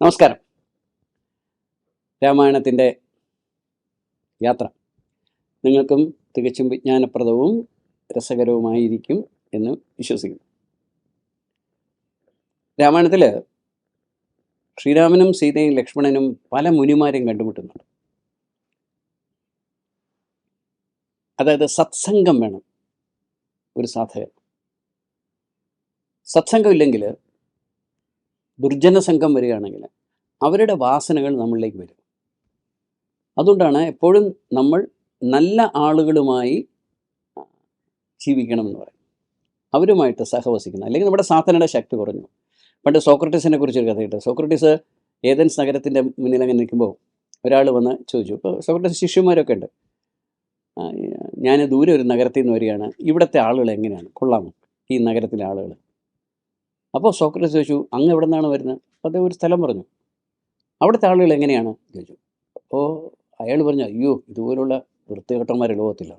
നമസ്കാരം. രാമായണത്തിന്റെ യാത്ര. നിങ്ങൾക്കും തികച്ചും വിജ്ഞാനപ്രദവും രസകരവുമായിരിക്കും എന്ന് വിശ്വസിക്കുന്നു. രാമായണത്തിൽ ശ്രീരാമനും സീതയും ലക്ഷ്മണനും പല മുനിമാരെയും കണ്ടുമുട്ടുന്നുണ്ട്. അതായത് സത്സംഗം വേണം ഒരു സാധകൻ സത്സംഗം ഇല്ലെങ്കിൽ ദുർജന സംഘം വരികയാണെങ്കിൽ അവരുടെ വാസനകൾ നമ്മളിലേക്ക് വരും. അതുകൊണ്ടാണ് എപ്പോഴും നമ്മൾ നല്ല ആളുകളുമായി ജീവിക്കണം എന്ന് പറയും അവരുമായിട്ട് സഹവസിക്കണം. അല്ലെങ്കിൽ നമ്മുടെ സാധനയുടെ ശക്തി കുറഞ്ഞു. പണ്ട് സോക്രട്ടീസിനെ കുറിച്ചൊരു കഥ കഥയുണ്ട് സോക്രട്ടീസ് ഏതൻസ് നഗരത്തിന്റെ മുന്നിൽ അങ്ങനെ നിൽക്കുമ്പോൾ ഒരാൾ വന്ന് ചോദിച്ചു ഇപ്പോൾ സോക്രട്ടീസ് ശിഷ്യന്മാരൊക്കെ ഉണ്ട്. ഞാൻ ദൂരെ ഒരു നഗരത്തിൽ നിന്ന് വരികയാണ്. ഇവിടുത്തെ ആളുകൾ എങ്ങനെയാണ്? കൊള്ളാമോ? ഈ നഗരത്തിലെ ആളുകൾ. അപ്പോൾ സോക്രട്ടീസ് ചോദിച്ചു അങ്ങ് എവിടെ നിന്നാണ് വരുന്നത്? അപ്പോൾ അദ്ദേഹം ഒരു സ്ഥലം പറഞ്ഞു. അവിടുത്തെ ആളുകൾ എങ്ങനെയാണ്? ചോദിച്ചു. അപ്പോൾ അയാൾ പറഞ്ഞു അയ്യോ ഇതുപോലുള്ള വൃത്തികെട്ടന്മാരെ ലോകത്തില്ല.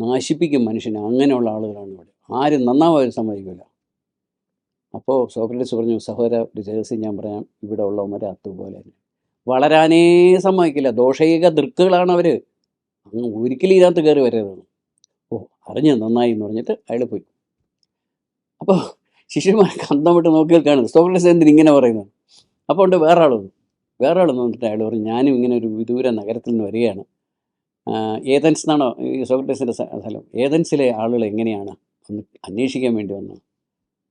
നാശിപ്പിക്കും മനുഷ്യനെ. അങ്ങനെയുള്ള ആളുകളാണ് ഇവിടെ. ആരും നന്നാവാൻ സമ്മതിക്കില്ല അപ്പോൾ സോക്രട്ടീസ് പറഞ്ഞു സഹോദര വിജയസി ഞാൻ പറയാം. ഇവിടെ ഉള്ളവന്മാരെ അതുപോലെ തന്നെ. വളരാനേ സമ്മതിക്കില്ല. ദോഷൈക ദൃക്കുകളാണ് അവർ അങ്ങ് ഒരിക്കലും ഇതിനകത്ത് കയറി വരരുതെന്ന് ഓ അറിഞ്ഞു നന്നായി എന്ന് പറഞ്ഞിട്ട് അയാൾ പോയി. അപ്പോൾ ശിഷ്യന്മാർക്ക് അന്തം വിട്ട് നോക്കി നിൽക്കുകയാണ് സോക്രട്ടീസ് എന്തിന് ഇങ്ങനെ പറയുന്നത്? അപ്പോൾ ഉണ്ട് വേറെ വന്നു വേറെ ആൾ വന്നിട്ട് അയാൾ പറഞ്ഞു ഞാനും ഇങ്ങനെ ഒരു വിദൂര നഗരത്തിൽ നിന്ന് വരികയാണ്. ഏതൻസ് എന്നാണോ? ഈ സോക്രട്ടീസിന്റെ സ്ഥ- സ്ഥലം. ഏതൻസിലെ ആളുകൾ എങ്ങനെയാണ്? ഒന്ന് അന്വേഷിക്കാൻ വേണ്ടി വന്നു.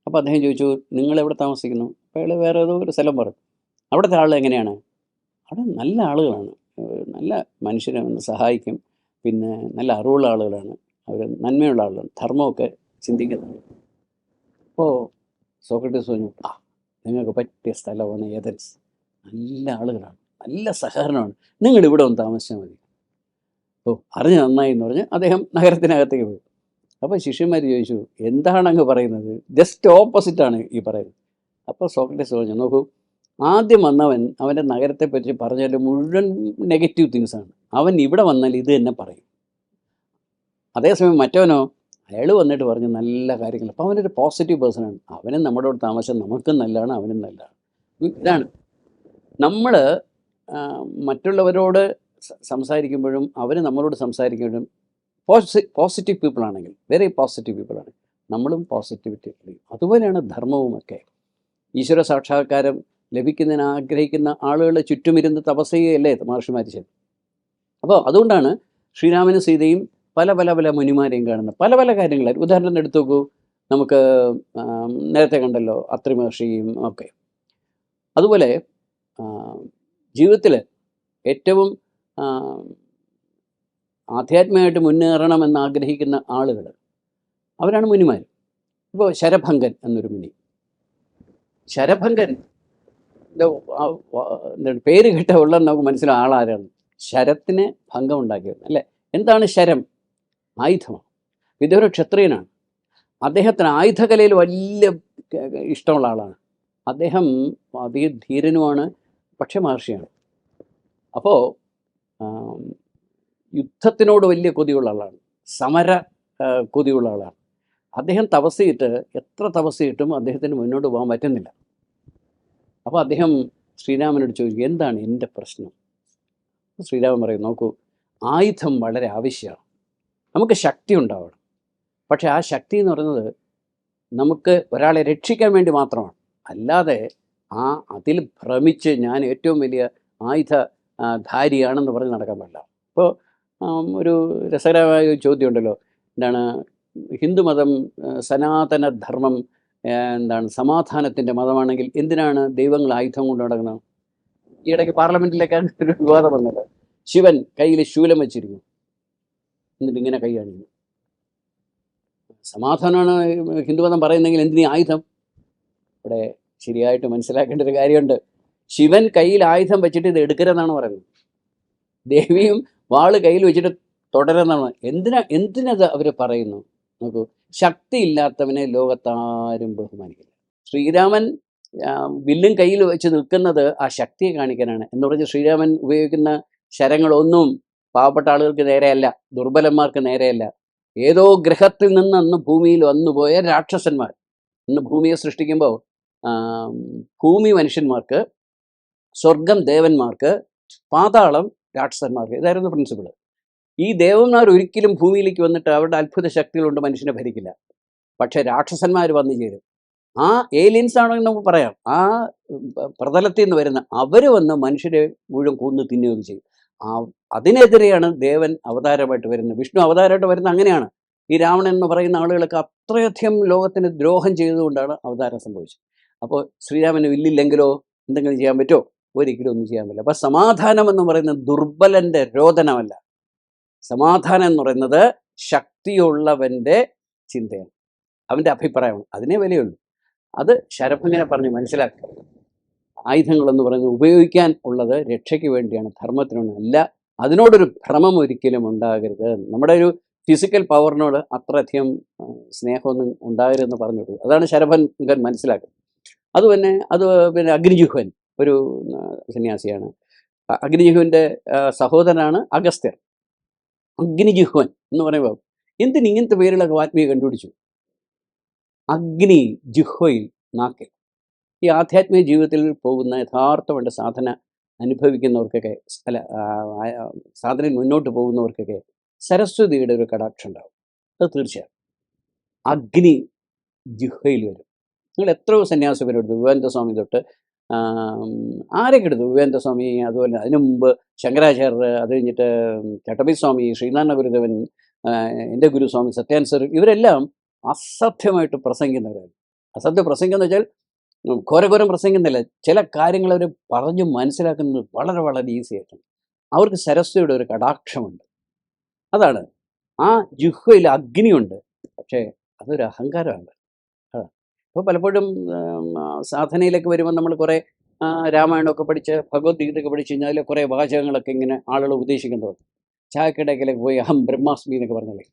അപ്പോൾ അദ്ദേഹം ചോദിച്ചു നിങ്ങൾ എവിടെ താമസിക്കുന്നു? അപ്പോൾ അയാൾ വേറെ ഏതോ ഒരു സ്ഥലം പറഞ്ഞു. അവിടുത്തെ ആളുകൾ എങ്ങനെയാണ്? അവിടെ നല്ല ആളുകളാണ്. നല്ല മനുഷ്യരെ ഒന്ന് സഹായിക്കും. പിന്നെ നല്ല അറിവുള്ള ആളുകളാണ്. അവർ നന്മയുള്ള ആളുകളാണ്. ധർമ്മമൊക്കെ ചിന്തിക്കുന്നുണ്ട് അപ്പോൾ സോക്രട്ടീസ് പറഞ്ഞു ആ നിങ്ങൾക്ക് പറ്റിയ സ്ഥലമാണ് ഏതൻസ് നല്ല ആളുകളാണ്. നല്ല സഹകരണമാണ്. നിങ്ങൾ ഇവിടെ ഒന്ന് താമസിച്ചാൽ മതി. ഓ അറിഞ്ഞ് നന്നായി എന്ന് പറഞ്ഞ് അദ്ദേഹം നഗരത്തിനകത്തേക്ക് പോയി. അപ്പോൾ ശിഷ്യന്മാർ ചോദിച്ചു എന്താണ് അങ്ങ് പറയുന്നത് ജസ്റ്റ് ഓപ്പോസിറ്റാണ് ഈ പറയുന്നത്. അപ്പോൾ സോക്രട്ടീസ് പറഞ്ഞു നോക്കൂ ആദ്യം വന്നവൻ അവന്റെ നഗരത്തെപ്പറ്റി പറഞ്ഞാൽ മുഴുവൻ നെഗറ്റീവ് തിങ്സാണ് അവൻ ഇവിടെ വന്നാൽ ഇത് തന്നെ പറയും. അതേസമയം മറ്റവനോ അയാൾ വന്നിട്ട് പറഞ്ഞ് നല്ല കാര്യങ്ങൾ അപ്പോൾ അവനൊരു പോസിറ്റീവ് പേഴ്സണാണ് അവനും നമ്മുടെ കൂടെ താമസം നമുക്കും നല്ലതാണ് അവനും നല്ലതാണ്. ഇതാണ്. നമ്മൾ മറ്റുള്ളവരോട് സംസാരിക്കുമ്പോഴും അവർ നമ്മളോട് സംസാരിക്കുമ്പോഴും പോസി പോസിറ്റീവ് പീപ്പിൾ ആണെങ്കിൽ വെരി പോസിറ്റീവ് പീപ്പിൾ ആണ് നമ്മളും പോസിറ്റിവിറ്റി അതുപോലെയാണ് ധർമ്മവുമൊക്കെ ഈശ്വര സാക്ഷാത്കാരം ലഭിക്കുന്നതിന് ആഗ്രഹിക്കുന്ന ആളുകളെ ചുറ്റുമിരുന്ന് തപസ്സയല്ലേ മഹർഷിമാർ ചെയ്തു അപ്പോൾ അതുകൊണ്ടാണ് ശ്രീരാമനും സീതയും പല പല പല മുനിമാരെയും കാണുന്നത്. പല പല കാര്യങ്ങൾ ഉദാഹരണം എടുത്തു നോക്കൂ. നമുക്ക് നേരത്തെ കണ്ടല്ലോ അത്രി മഹർഷിയും ഒക്കെ. അതുപോലെ ജീവിതത്തിൽ ഏറ്റവും ആധ്യാത്മികമായിട്ട് മുന്നേറണമെന്ന് ആഗ്രഹിക്കുന്ന ആളുകൾ അവരാണ് മുനിമാർ ഇപ്പോൾ ശരഭങ്കൻ എന്നൊരു മുനി. ശരഭങ്കൻ പേര് കേട്ട ഉള്ള നമുക്ക് മനസ്സിലാവും ആളാരാണ്. ശരത്തിന് ഭംഗം ഉണ്ടാക്കിയത് അല്ലേ? എന്താണ് ശരം? ആയുധമാണ്. ഇതൊരു ക്ഷത്രിയനാണ്. അദ്ദേഹത്തിന് ആയുധകലയിൽ വലിയ ഇഷ്ടമുള്ള ആളാണ്. അദ്ദേഹം അതിധീരനുമാണ് പക്ഷേ മഹർഷിയാണ്. അപ്പോൾ യുദ്ധത്തിനോട് വലിയ കൊതിയുള്ള ആളാണ്. സമര കൊതിയുള്ള ആളാണ്. അദ്ദേഹം തപസ്സിയിട്ട് എത്ര തപസ്സിയിട്ടും അദ്ദേഹത്തിന് മുന്നോട്ട് പോകാൻ പറ്റുന്നില്ല. അപ്പോൾ അദ്ദേഹം ശ്രീരാമനോട് ചോദിക്കും എന്താണ് എന്റെ പ്രശ്നം? ശ്രീരാമൻ പറയും നോക്കൂ ആയുധം വളരെ ആവശ്യമാണ്. നമുക്ക് ശക്തി ഉണ്ടാവണം. പക്ഷേ ആ ശക്തി എന്ന് പറയുന്നത് നമുക്ക് ഒരാളെ രക്ഷിക്കാൻ വേണ്ടി മാത്രമാണ്. അല്ലാതെ ആ അതിൽ ഭ്രമിച്ച് ഞാൻ ഏറ്റവും വലിയ ആയുധ ധാരിയാണെന്ന് പറഞ്ഞ് നടക്കാൻ പാടില്ല. ഇപ്പോൾ ഒരു രസകരമായ ഒരു ചോദ്യം ഉണ്ടല്ലോ എന്താണ് ഹിന്ദുമതം സനാതന ധർമ്മം എന്താണ് സമാധാനത്തിന്റെ മതമാണെങ്കിൽ എന്തിനാണ് ദൈവങ്ങൾ ആയുധം കൊണ്ട് നടക്കുന്നത്? ഈ ഇടയ്ക്ക് പാർലമെന്റിലേക്ക് ഒരു വിവാദം വന്നത് ശിവൻ കയ്യിൽ ശൂലം വെച്ചിരിക്കുന്നു. എന്നിട്ട് ഇങ്ങനെ കൈ കാണിക്കുന്നു. സമാധാനമാണ് ഹിന്ദുമതം പറയുന്നെങ്കിൽ എന്തിനീ ആയുധം? ഇവിടെ ശരിയായിട്ട് മനസ്സിലാക്കേണ്ട ഒരു കാര്യമുണ്ട്. ശിവൻ കയ്യിൽ ആയുധം വെച്ചിട്ട് ഇത് എടുക്കരുതെന്നാണ് പറയുന്നത്. ദേവിയും വാൾ കയ്യിൽ വെച്ചിട്ട് തുടരുന്നതാണ് എന്തിനാ എന്തിനത് അവർ പറയുന്നു? നോക്കൂ ശക്തി ഇല്ലാത്തവനെ ലോകത്താരും ബഹുമാനിക്കില്ല. ശ്രീരാമൻ വില്ലും കയ്യിൽ വെച്ച് നിൽക്കുന്നത് ആ ശക്തിയെ കാണിക്കാനാണ്. എന്ന് പറഞ്ഞ് ശ്രീരാമൻ ഉപയോഗിക്കുന്ന ശരങ്ങളൊന്നും പാവപ്പെട്ട ആളുകൾക്ക് നേരെയല്ല ദുർബലന്മാർക്ക് നേരെയല്ല. ഏതോ ഗ്രഹത്തിൽ നിന്ന് അന്ന് ഭൂമിയിൽ വന്നുപോയ രാക്ഷസന്മാർ. ഇന്ന് ഭൂമിയെ സൃഷ്ടിക്കുമ്പോൾ ഭൂമി മനുഷ്യന്മാർക്ക് സ്വർഗം ദേവന്മാർക്ക് പാതാളം രാക്ഷസന്മാർക്ക് ഇതായിരുന്നു പ്രിൻസിപ്പിൾ ഈ ദേവന്മാർ ഒരിക്കലും ഭൂമിയിലേക്ക് വന്നിട്ട് അവരുടെ അത്ഭുത ശക്തികൾ കൊണ്ട് മനുഷ്യനെ ഭരിക്കില്ല. പക്ഷേ രാക്ഷസന്മാർ വന്നു ചേരും. ആ ഏലിയൻസ് ആണോ എന്ന് നമുക്ക് പറയാം. ആ പ്രതലത്തിൽ നിന്ന് വരുന്ന അവർ വന്ന് മനുഷ്യരെ മുഴുവൻ കൂന്ന് തിന്നുകയും ചെയ്യും. ആ അതിനെതിരെയാണ് ദേവൻ അവതാരമായിട്ട് വരുന്നത്. വിഷ്ണു അവതാരമായിട്ട് വരുന്നത് അങ്ങനെയാണ്. ഈ രാവണൻ എന്ന് പറയുന്ന ആളുകൾക്ക് അത്രയധികം ലോകത്തിന് ദ്രോഹം ചെയ്തുകൊണ്ടാണ് അവതാരം സംഭവിച്ചത്. അപ്പോൾ ശ്രീരാമന് വില്ലില്ലെങ്കിലോ എന്തെങ്കിലും ചെയ്യാൻ പറ്റുമോ ഒരിക്കലും ഒന്നും ചെയ്യാൻ പറ്റില്ല. അപ്പം സമാധാനം എന്ന് പറയുന്നത് ദുർബലന്റെ രോദനമല്ല. സമാധാനം എന്ന് പറയുന്നത് ശക്തിയുള്ളവന്റെ ചിന്തയാണ്. അവന്റെ അഭിപ്രായമാണ്. അതിനേ വിലയുള്ളൂ. അത് ശരഭങ്ങനെ പറഞ്ഞ് മനസ്സിലാക്കുക ആയുധങ്ങളെന്ന് പറയുന്നത് ഉപയോഗിക്കാൻ ഉള്ളത് രക്ഷയ്ക്ക് വേണ്ടിയാണ് ധർമ്മത്തിനൊന്നും അല്ല. അതിനോടൊരു ഭ്രമം ഒരിക്കലും ഉണ്ടാകരുത്. നമ്മുടെ ഒരു ഫിസിക്കൽ പവറിനോട് അത്രയധികം സ്നേഹമൊന്നും ഉണ്ടാകരുതെന്ന് പറഞ്ഞു അതാണ് ശരഭൻ മനസ്സിലാക്കുന്നത്. അത് തന്നെ അത് പിന്നെ അഗ്നിജുഹൻ ഒരു സന്യാസിയാണ്. അഗ്നിജുഹുവിന്റെ സഹോദരനാണ് അഗസ്ത്യർ അഗ്നിജിഹ്വൻ എന്ന് പറയുമ്പോൾ എന്തിന് ഇങ്ങനത്തെ പേരുകളൊക്കെ ആത്മീയ കണ്ടുപിടിച്ചു? അഗ്നി ജിഹ്വയിൽ നാക്കിൽ. ഈ ആധ്യാത്മിക ജീവിതത്തിൽ പോകുന്ന യഥാർത്ഥമായിട്ട് സാധന അനുഭവിക്കുന്നവർക്കൊക്കെ ആ, സാധനയിൽ മുന്നോട്ട് പോകുന്നവർക്കൊക്കെ സരസ്വതിയുടെ ഒരു കടാക്ഷം ഉണ്ടാവും. അത് തീർച്ചയായും. അഗ്നി ജിഹ്വയിൽ വരും. നിങ്ങൾ എത്രയോ സന്യാസിമാരെടുത്തു. വിവേന്ദ്രസ്വാമി സ്വാമി തൊട്ട് ആരൊക്കെ എടുത്തു വിവേന്ദ്രസ്വാമി സ്വാമി അതുപോലെ അതിനു മുമ്പ് ശങ്കരാചാര്യർ അത് കഴിഞ്ഞിട്ട് ചട്ടമ്പി സ്വാമി ശ്രീനാരായണ ഗുരുദേവൻ എന്റെ ഗുരുസ്വാമി സത്യാൻസർ ഇവരെല്ലാം അസഭ്യമായിട്ട് പ്രസംഗിക്കുന്നവരാണ്. അസഭ്യ പ്രസംഗം എന്ന് വെച്ചാൽ ഘോരഘോരം പ്രസംഗിക്കുന്നില്ല. ചില കാര്യങ്ങൾ അവർ പറഞ്ഞു മനസ്സിലാക്കുന്നത് വളരെ വളരെ ഈസി ആയിട്ടാണ്. അവർക്ക് സരസ്വതിയുടെ ഒരു കടാക്ഷമുണ്ട്. അതാണ്. ആ ജുഹയിൽ അഗ്നിയുണ്ട്. പക്ഷേ അതൊരു അഹങ്കാരമാണ്. അതാണ് ഇപ്പോൾ പലപ്പോഴും സാധനയിലേക്ക് വരുമ്പോൾ നമ്മൾ കുറേ രാമായണമൊക്കെ പഠിച്ച് ഭഗവത്ഗീതയൊക്കെ പഠിച്ച് കഴിഞ്ഞാൽ കുറേ വാചകങ്ങളൊക്കെ ഇങ്ങനെ ആളുകൾ ഉദ്ദേശിക്കുന്നത് ചായക്കിടയ്ക്കിലേക്ക് പോയി അഹം ബ്രഹ്മാസ്മി എന്നൊക്കെ പറഞ്ഞല്ലേ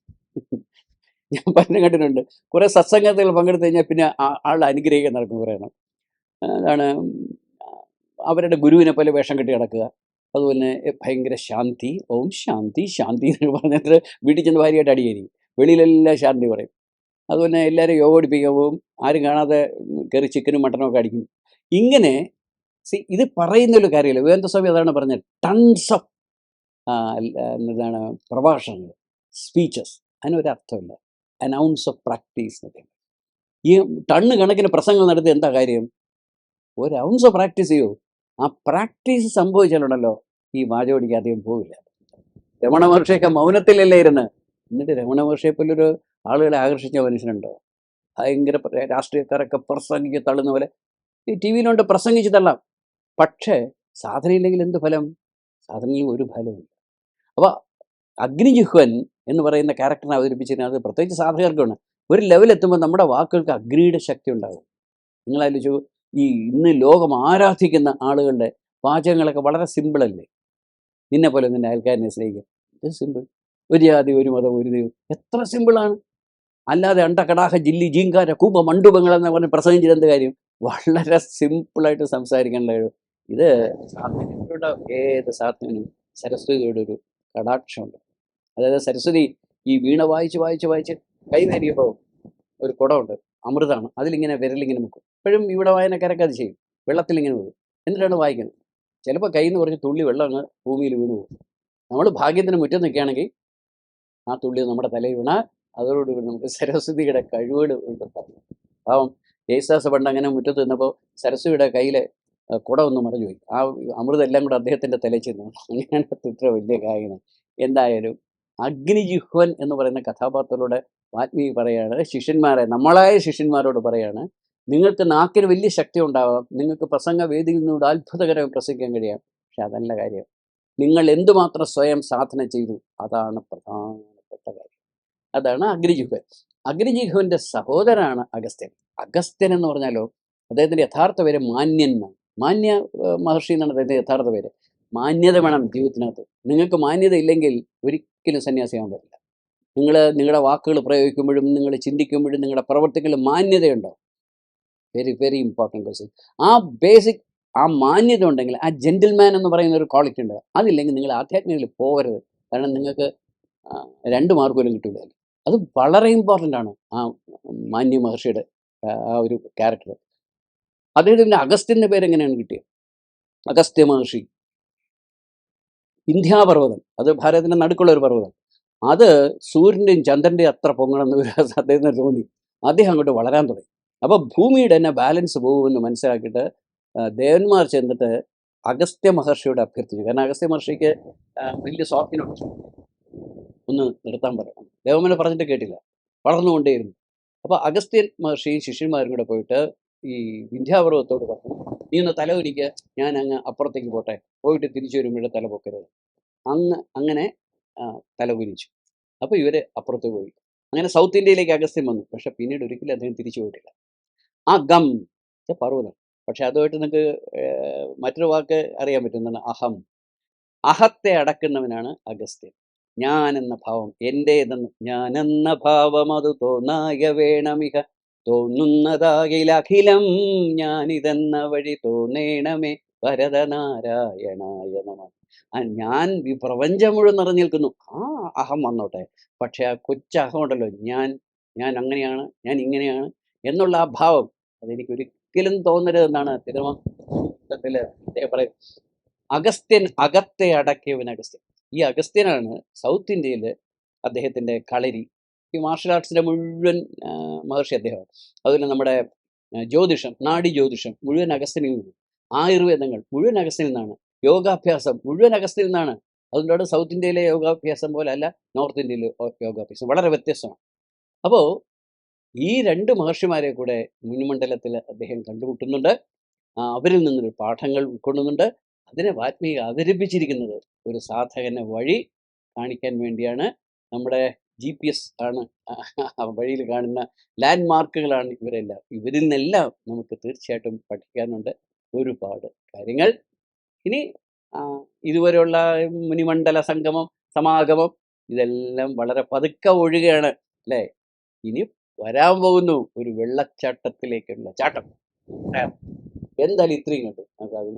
ഞാൻ പറഞ്ഞു കണ്ടിട്ടുണ്ട്. കുറേ സത്സംഗത്തിൽ പങ്കെടുത്തു കഴിഞ്ഞാൽ പിന്നെ ആളുടെ അനുഗ്രഹിക്കാൻ നടക്കും കുറേ അതാണ് അവരുടെ ഗുരുവിനെ പോലെ വേഷം കെട്ടി കിടക്കുക അതുപോലെ തന്നെ ഭയങ്കര ശാന്തി ഓം ശാന്തി ശാന്തി എന്നൊക്കെ പറഞ്ഞിട്ട് വീട്ടിൽ ചെന്ന് ഭാര്യയായിട്ട് അടിയായിരിക്കും. വെളിയിലെല്ലാം ശാന്തി പറയും. അതുപോലെ എല്ലാവരും യോഗ പഠിപ്പിക്കാൻ പോകും ആരും കാണാതെ കയറി ചിക്കനും മട്ടനും ഒക്കെ അടിക്കും. ഇങ്ങനെ സി ഇത് പറയുന്നൊരു കാര്യമില്ല. വേദ സ്വാമി അതാണ് പറഞ്ഞത് ടൺസ് ഓഫ് എന്താണ് പ്രഭാഷണങ്ങൾ സ്പീച്ചസ് അതിനൊരർത്ഥമില്ല. അനൗൺസ് ഓഫ് പ്രാക്ടീസ് എന്നൊക്കെ. ഈ ടണ്ണ് കണക്കിന് പ്രസംഗങ്ങൾ നടത്തി എന്താ കാര്യം? ഒരു ഔൺസ് ഓഫ് പ്രാക്ടീസ് ചെയ്യൂ. ആ പ്രാക്ടീസ് സംഭവിച്ചാലുണ്ടല്ലോ ഈ വാചോടിക്ക് അധികം പോവില്ല. രമണ മഹർഷിയൊക്കെ മൗനത്തിലല്ലേ ഇരുന്ന്. എന്നിട്ട് രമണ മഹർഷിയെ പോലൊരു ആളുകളെ ആകർഷിച്ച മനുഷ്യനുണ്ടോ? ഭയങ്കര രാഷ്ട്രീയക്കാരൊക്കെ പ്രസംഗിച്ച് തള്ളുന്ന പോലെ ഈ ടി വിയിലുണ്ട് പ്രസംഗിച്ച് തള്ളാം. പക്ഷേ സാധനയില്ലെങ്കിൽ എന്ത് ഫലം? സാധനയിൽ ഒരു ഫലമില്ല അപ്പോൾ അഗ്നിജിഹ്വൻ എന്ന് പറയുന്ന ക്യാരക്ടറിനെ അവതരിപ്പിച്ചിരുന്നത് പ്രത്യേകിച്ച് സാധകർക്കാണ് ഒരു ലെവലെത്തുമ്പോൾ നമ്മുടെ വാക്കുകൾക്ക് അഗ്നിയുടെ ശക്തി ഉണ്ടാകും. നിങ്ങളാലോചിച്ചു ഈ ഇന്ന് ലോകം ആരാധിക്കുന്ന ആളുകളുടെ വാചകങ്ങളൊക്കെ വളരെ സിമ്പിളല്ലേ നിന്നെ പോലെ നിന്നെ അയൽക്കാരനെ സ്നേഹിക്കുക. ഇത് സിമ്പിൾ ഒരു ജാതി ഒരു മതം ഒരു ദൈവം. എത്ര സിമ്പിളാണ് അല്ലാതെ അണ്ടകടാഹ ജില്ലി ജീങ്കാര കൂപ മണ്ടുപങ്ങൾ എന്ന് പറഞ്ഞ് പ്രസംഗം എന്ത് കാര്യം? വളരെ സിമ്പിളായിട്ട് സംസാരിക്കേണ്ട ഒരു ഇത് സാധനങ്ങളുടെ ഏത് സാധനങ്ങളും സരസ്വതിയുടെ ഒരു കടാക്ഷമുണ്ട്. അതായത് സരസ്വതി ഈ വീണ വായിച്ച് വായിച്ച് വായിച്ച് കൈ നേരിയപ്പോൾ ഒരു കുടമുണ്ട്. അമൃതാണ്. അതിലിങ്ങനെ വിരലിങ്ങനെ മുക്കും. ഇപ്പോഴും ഇവിടെ വായനക്കാരൊക്കെ അത് ചെയ്യും. വെള്ളത്തിലിങ്ങനെ പോകും എന്നിട്ടാണ് വായിക്കുന്നത്. ചിലപ്പോൾ കൈ എന്ന് പറഞ്ഞ് തുള്ളി വെള്ളം അങ്ങ് ഭൂമിയിൽ വീണു പോകും. നമ്മൾ ഭാഗ്യത്തിന് മുറ്റം നിൽക്കുകയാണെങ്കിൽ ആ തുള്ളി നമ്മുടെ തലയിൽ വീണാൽ അതോടുകൂടി നമുക്ക് സരസ്വതിയുടെ കഴിവുകൾ ഉൾപ്പെടുത്താം പാവം യേശുദാസ് പണ്ട് അങ്ങനെ മുറ്റത്ത് നിന്നപ്പോൾ സരസ്വതിയുടെ കയ്യിലെ ആ, കുട ഒന്ന് മറഞ്ഞു പോയി. ആ അമൃതം എല്ലാം കൂടെ അദ്ദേഹത്തിന്റെ തലയിൽ ചെന്നു അങ്ങനെയാണ് അത് ഇത്ര വലിയ കായികം എന്തായാലും അഗ്നിജിഹ്വൻ എന്ന് പറയുന്ന കഥാപാത്രത്തിലൂടെ വാത്മീകി പറയാണ് ശിഷ്യന്മാരെ നമ്മളായ ശിഷ്യന്മാരോട് പറയാണ് നിങ്ങൾക്ക് നാക്കിന് വലിയ ശക്തി ഉണ്ടാവാം. നിങ്ങൾക്ക് പ്രസംഗ വേദിയിൽ നിന്നോട് അത്ഭുതകരമായി പ്രസംഗിക്കാൻ കഴിയാം. പക്ഷെ അതല്ല കാര്യം. നിങ്ങൾ എന്തുമാത്രം സ്വയം സാധന ചെയ്തു? അതാണ് കാര്യം അതാണ് അഗ്നിജിഹ്വൻ. അഗ്നിജിഹ്വന്റെ സഹോദരനാണ് അഗസ്ത്യൻ. അഗസ്ത്യൻ എന്ന് പറഞ്ഞാലോ അദ്ദേഹത്തിന്റെ യഥാർത്ഥ പേര് മാന്യൻ എന്നാണ്. മാന്യ മഹർഷി എന്നാണ് അദ്ദേഹത്തിന്റെ യഥാർത്ഥ പേര്. മാന്യത വേണം ജീവിതത്തിനകത്ത്. നിങ്ങൾക്ക് മാന്യത ഇല്ലെങ്കിൽ ഒരിക്കലും സന്യാസിയാവാൻ പറ്റില്ല. നിങ്ങൾ നിങ്ങളുടെ വാക്കുകൾ പ്രയോഗിക്കുമ്പോഴും നിങ്ങൾ ചിന്തിക്കുമ്പോഴും നിങ്ങളുടെ പ്രവർത്തികളിൽ മാന്യതയുണ്ടോ? വെരി വെരി ഇമ്പോർട്ടന്റ് ക്വസ്റ്റ്യൻ ആ ബേസിക് ആ മാന്യത ഉണ്ടെങ്കിൽ ആ ജെന്റിൽമാൻ എന്ന് പറയുന്ന ഒരു ക്വാളിറ്റി ഉണ്ട്. അതില്ലെങ്കിൽ നിങ്ങൾ ആധ്യാത്മികതയിൽ പോകരുത് കാരണം നിങ്ങൾക്ക് രണ്ട് മാർക്ക് പോലും കിട്ടില്ല അത് വളരെ ഇമ്പോർട്ടന്റ് ആണ് ആ മാന്യ മഹർഷിയുടെ ആ ഒരു ക്യാരക്ടർ അദ്ദേഹത്തിന് പിന്നെ അഗസ്റ്റിന്റെ പേര് എങ്ങനെയാണ് കിട്ടിയത്? അഗസ്ത്യ മഹർഷി. ഇന്ത്യാപർവതം അത് ഭാരതത്തിന്റെ നടുക്കുള്ള ഒരു പർവതം. അത് സൂര്യന്റെയും ചന്ദ്രന്റെയും അത്ര പൊങ്ങണമെന്ന് ഒരു അദ്ദേഹത്തിന് തോന്നി. അദ്ദേഹം അങ്ങോട്ട് വളരാൻ തുടങ്ങി. അപ്പോൾ ഭൂമിയുടെ തന്നെ ബാലൻസ് പോകുമെന്ന് മനസ്സിലാക്കിയിട്ട് ദേവന്മാർ ചെന്നിട്ട് അഗസ്ത്യ മഹർഷിയോട് അഭ്യർത്ഥിച്ചു. കാരണം അഗസ്ത്യ മഹർഷിക്ക് വലിയ സ്വാധീനമുണ്ട്. ഒന്ന് നിർത്താൻ പറയണം. ദേവമേന പറഞ്ഞിട്ട് കേട്ടില്ല. വളർന്നുകൊണ്ടേയിരുന്നു അപ്പോൾ അഗസ്ത്യൻ മഹർഷിയും ശിഷ്യന്മാരും കൂടെ പോയിട്ട് ഈ വിന്ധ്യാപർവത്തോട് പറഞ്ഞു നീ ഒന്ന് തല ഒരിക്കുക ഞാൻ അങ്ങ് അപ്പുറത്തേക്ക് പോട്ടെ. പോയിട്ട് തിരിച്ചു വരുമ്പോഴേ തല പൊക്കരുത്. അങ്ങ് അങ്ങനെ തല കുനിച്ചു. അപ്പോൾ ഇവർ അപ്പുറത്ത് പോയി. അങ്ങനെ സൗത്ത് ഇന്ത്യയിലേക്ക് അഗസ്ത്യം വന്നു. പക്ഷെ പിന്നീട് ഒരിക്കലും അദ്ദേഹം തിരിച്ചു പോയിട്ടില്ല. ആ ഗം പർവതം. പക്ഷെ അതുമായിട്ട് നിങ്ങൾക്ക് മറ്റൊരു വാക്ക് അറിയാൻ പറ്റുന്നതാണ് അഹം. അഹത്തെ അടക്കുന്നവനാണ് അഗസ്ത്യൻ. ഞാൻ എന്ന ഭാവം എന്റേതെന്ന് ഞാനെന്ന ഭാവം അത് തോന്നായ വേണമിക തോന്നുന്നതാകിൽ അഖിലം ഞാനിതെന്ന വഴി തോന്നേണമേ. ഭരതനാരായണായ ആ ഞാൻ ഈ പ്രപഞ്ചം മുഴുവൻ നിറഞ്ഞു നിൽക്കുന്നു. ആ അഹം വന്നോട്ടെ. പക്ഷെ ആ കൊച്ചഹം ഉണ്ടല്ലോ. ഞാൻ ഞാൻ അങ്ങനെയാണ് ഞാൻ ഇങ്ങനെയാണ് എന്നുള്ള ആ ഭാവം അതെനിക്ക് ഒരിക്കലും തോന്നരുതെന്നാണ് തിരുവനന്തപുരത്തിൽ പറയും അഗസ്ത്യൻ അകത്തെ അടക്കിയവൻ അഗസ്ത്യൻ ഈ അഗസ്ത്യനാണ് സൗത്ത് ഇന്ത്യയിൽ അദ്ദേഹത്തിന്റെ കളരി. ഈ മാർഷൽ ആർട്സിന്റെ മുഴുവൻ മഹർഷി അദ്ദേഹമാണ്. അതുപോലെ നമ്മുടെ ജ്യോതിഷം നാടി ജ്യോതിഷം മുഴുവൻ അഗസ്ത്യനിൽ നിന്ന് ആയുർവേദങ്ങൾ മുഴുവൻ അഗസ്ത്യനിൽ നിന്നാണ്. യോഗാഭ്യാസം മുഴുവൻ അഗസ്ത്യനിൽ നിന്നാണ്. അതുകൊണ്ടാണ് സൗത്ത് ഇന്ത്യയിലെ യോഗാഭ്യാസം പോലെ അല്ല നോർത്ത് ഇന്ത്യയിലെ യോഗാഭ്യാസം. വളരെ വ്യത്യസ്തമാണ്. അപ്പോൾ ഈ രണ്ട് മഹർഷിമാരെ കൂടെ മുൻമണ്ഡലത്തിൽ അദ്ദേഹം കണ്ടുമുട്ടുന്നുണ്ട്. അവരിൽ നിന്നൊരു പാഠങ്ങൾ ഉൾക്കൊള്ളുന്നുണ്ട്. അതിനെ വാത്മീകി അവതരിപ്പിച്ചിരിക്കുന്നത് ഒരു സാധകനെ വഴി കാണിക്കാൻ വേണ്ടിയാണ്. നമ്മുടെ ജി പി എസ് ആണ് വഴിയിൽ കാണുന്ന ലാൻഡ് മാർക്കുകളാണ് ഇവരെല്ലാം. ഇവരിൽ നിന്നെല്ലാം നമുക്ക് തീർച്ചയായിട്ടും പഠിക്കാനുണ്ട് ഒരുപാട് കാര്യങ്ങൾ. ഇനി ഇതുവരെയുള്ള മുനിമണ്ഡല സംഗമം സമാഗമം ഇതെല്ലാം വളരെ പതുക്കെ ഒഴുകയാണ് അല്ലേ? ഇനി വരാൻ പോകുന്നു ഒരു വെള്ളച്ചാട്ടത്തിലേക്കുള്ള ചാട്ടം. എന്തായാലും ഇത്രയും കണ്ടു. നമുക്ക് അതും